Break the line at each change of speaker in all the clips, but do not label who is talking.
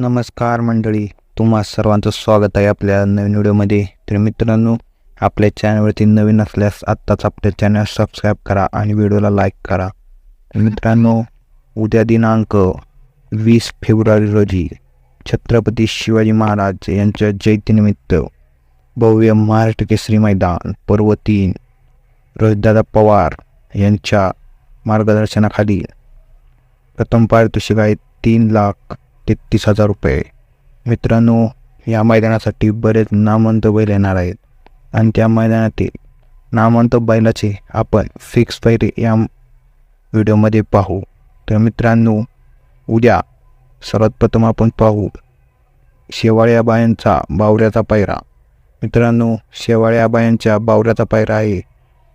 नमस्कार मंडळी तुम्हा सर्वांचं स्वागत आहे आपल्या नवीन व्हिडिओमध्ये. तर मित्रांनो आपल्या चॅनलवरती नवीन असल्यास आत्ताच आपल्या चॅनल सबस्क्राईब करा आणि व्हिडिओला लाईक करा. मित्रांनो उद्या दिनांक वीस फेब्रुवारी रोजी छत्रपती शिवाजी महाराज यांच्या जयंतीनिमित्त भव्य महाराष्ट्र केसरी मैदान पर्व तीन रोहितदादा पवार यांच्या मार्गदर्शनाखाली प्रथम पारितोषिक आहे तीन लाख तेहतीस हजार रुपये. मित्रांनो या मैदानासाठी बरेच नामवंत बैल येणार आहेत. आणि त्या मैदानातील नामवंत बैलाचे आपण फिक्स पैरे या व्हिडिओमध्ये पाहू. तर मित्रांनो उद्या सर्वात प्रथम आपण पाहू शेवाळ्या बायांचा बावऱ्याचा पायरा. मित्रांनो शेवाळ्या बायांच्या बावऱ्याचा पायरा आहे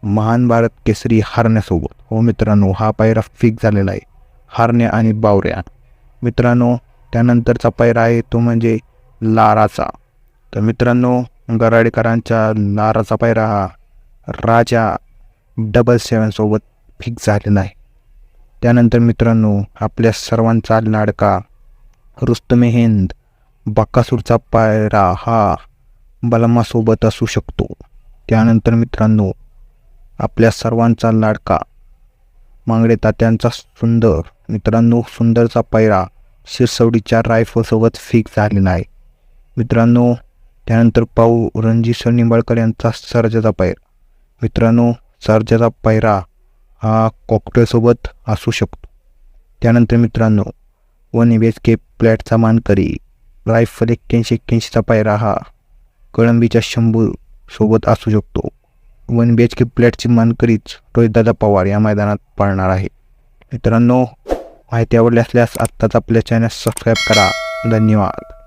महान भारत केसरी हारण्यासोबत. हो मित्रांनो हा पायरा फिक्स झालेला आहे. हारण्या आणि बावऱ्या. मित्रांनो त्यानंतरचा पायरा आहे तो म्हणजे लाराचा. तर मित्रांनो गराडेकरांच्या लाराचा पायरा हा राजा डबल सेवनसोबत फिक्स झालेला आहे. त्यानंतर मित्रांनो आपल्या सर्वांचा लाडका रुस्तमे हिंद बक्कासूरचा पायरा हा बलमासोबत असू शकतो. त्यानंतर मित्रांनो आपल्या सर्वांचा लाडका मांगडे तात्यांचा सुंदर मित्रांनो सुंदरचा पायरा शिरसवडीच्या रायफलसोबत फिक्स झालेला आहे मित्रांनो त्यानंतर पाहू रणजित निंबाळकर यांचा सर्जाचा पायरा. मित्रांनो सर्जाचा पायरा हा कॉकटेलसोबत असू शकतो. त्यानंतर मित्रांनो वन बी एच के प्लॅटचा मानकरी रायफल एक्क्याऐंशी एक्क्याऐंशीचा पायरा हा कळंबीच्या शंभू सोबत असू शकतो. वन बी एच के प्लॅटची मानकरीच रोहितदादा पवार या मैदानात पाळणार आहे. मित्रांनो माहिती आवडली असल्यास आत्ताच आपल्या चॅनल सबस्क्राईब करा. धन्यवाद.